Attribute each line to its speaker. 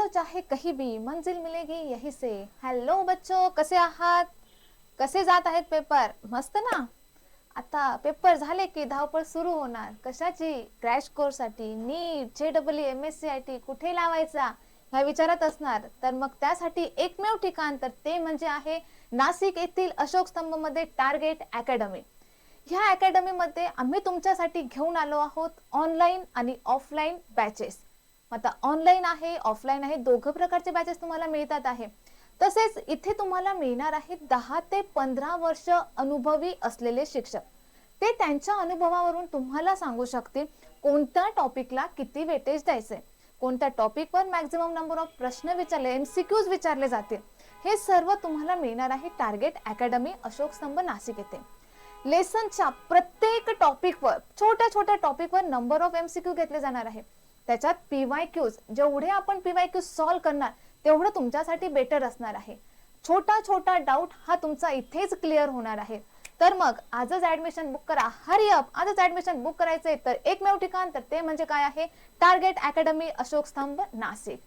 Speaker 1: Low चाहे कहीं भी मंजिल मिलेगी यही से। हॅलो बच्चो कसे आहात? कसे जात आहेत पेपर? मस्त ना? आता पेपर झाले की धावपळ सुरू होणार. कशाची? क्रॅश कोर्ससाठी नीट जे W M S C I T कुठे लावायचा? ह्या विचारात असणार. तर मग त्यासाठी एकमेव ठिकाण तर ते म्हणजे आहे नाशिक येथील अशोक स्तंभमध्ये टार्गेट अकॅडमी. ह्या अकॅडमीमध्ये आम्ही तुमच्यासाठी घेऊन आलो आहोत ऑनलाईन आणि ऑफलाईन बॅचेस. आता ऑनलाईन आहे ऑफलाईन आहे दोघं प्रकारचे बॅचेस तुम्हाला मिळतात आहे. तसेच इथे तुम्हाला मिळणार आहे दहा ते पंधरा वर्ष अनुभवी असलेले शिक्षक. ते त्यांच्या अनुभवावरून तुम्हाला सांगू शकतील कोणत्या टॉपिकला किती वेटेज द्यायचे. कोणत्या टॉपिकवर मॅक्झिमम नंबर ऑफ प्रश्न विचारले एमसीक्यूज विचारले जातील. हे सर्व तुम्हाला मिळणार आहे टार्गेट अकॅडमी अशोक स्तंभ नाशिक येथे. लेसनच्या प्रत्येक टॉपिकवर छोट्या छोट्या टॉपिकवर नंबर ऑफ एमसीक्यू घेतले जाणार आहे. त्याच्यात पीवाय क्यूज जेवढे आपण पी वाय क्यूज सॉल्व्ह करणार तेवढं तुमच्यासाठी बेटर असणार आहे. छोटा छोटा डाऊट हा तुमचा इथेच क्लिअर होणार आहे. तर मग आजच ऍडमिशन बुक करा. Hurry up! आजच ऍडमिशन बुक करायचंय. तर एकमेव ठिकाण तर ते म्हणजे काय आहे? टार्गेट अकॅडमी अशोक स्तंभ नाशिक.